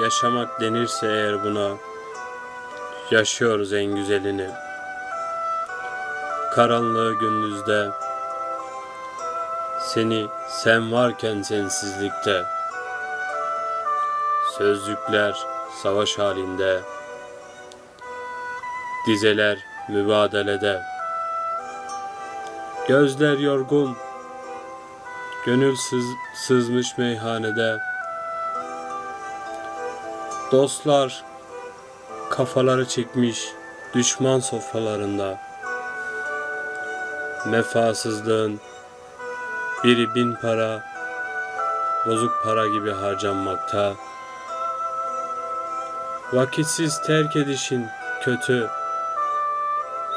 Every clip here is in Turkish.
yaşamak denirse eğer buna yaşıyoruz en güzelini. Karanlığı gündüzde seni sen varken sensizlikte. Sözcükler savaş halinde dizeler mübadelede. Gözler yorgun gönül sız- sızmış meyhanede dostlar kafaları çekmiş düşman sofralarında Mefasızlığın biri bin para, bozuk para gibi harcanmakta. Vakitsiz terk edişin kötü,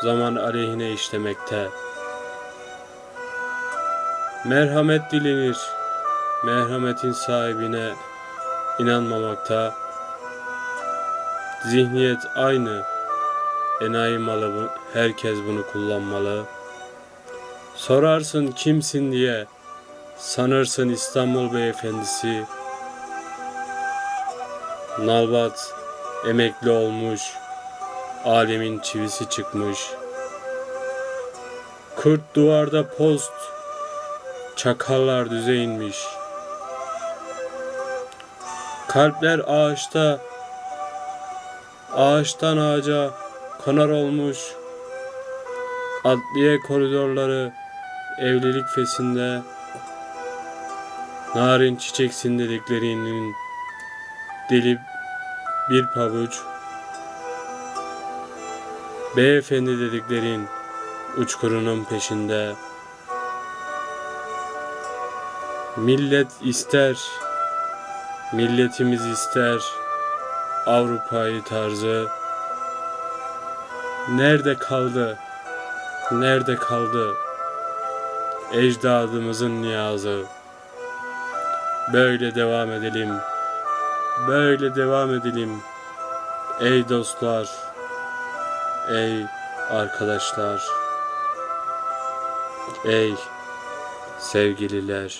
zaman aleyhine işlemekte. Merhamet dilenir, merhametin sahibine inanmamakta. Zihniyet aynı, enayi malı herkes bunu kullanmalı. Sorarsın kimsin diye, sanırsın İstanbul beyefendisi. Nalbat emekli olmuş, alemin çivisi çıkmış. Kurt duvarda post, çakallar düze. Kalpler ağaçta, ağaçtan ağaca konar olmuş. Adliye koridorları evlilik fesinde narin çiçeksin dediklerinin delip bir pabuç beyefendi dediklerin uçkurunun peşinde millet ister milletimiz ister Avrupa'yı tarzı nerede kaldı nerede kaldı ecdadımızın niyazı. Böyle devam edelim. Böyle devam edelim. Ey dostlar. Ey arkadaşlar. Ey sevgililer.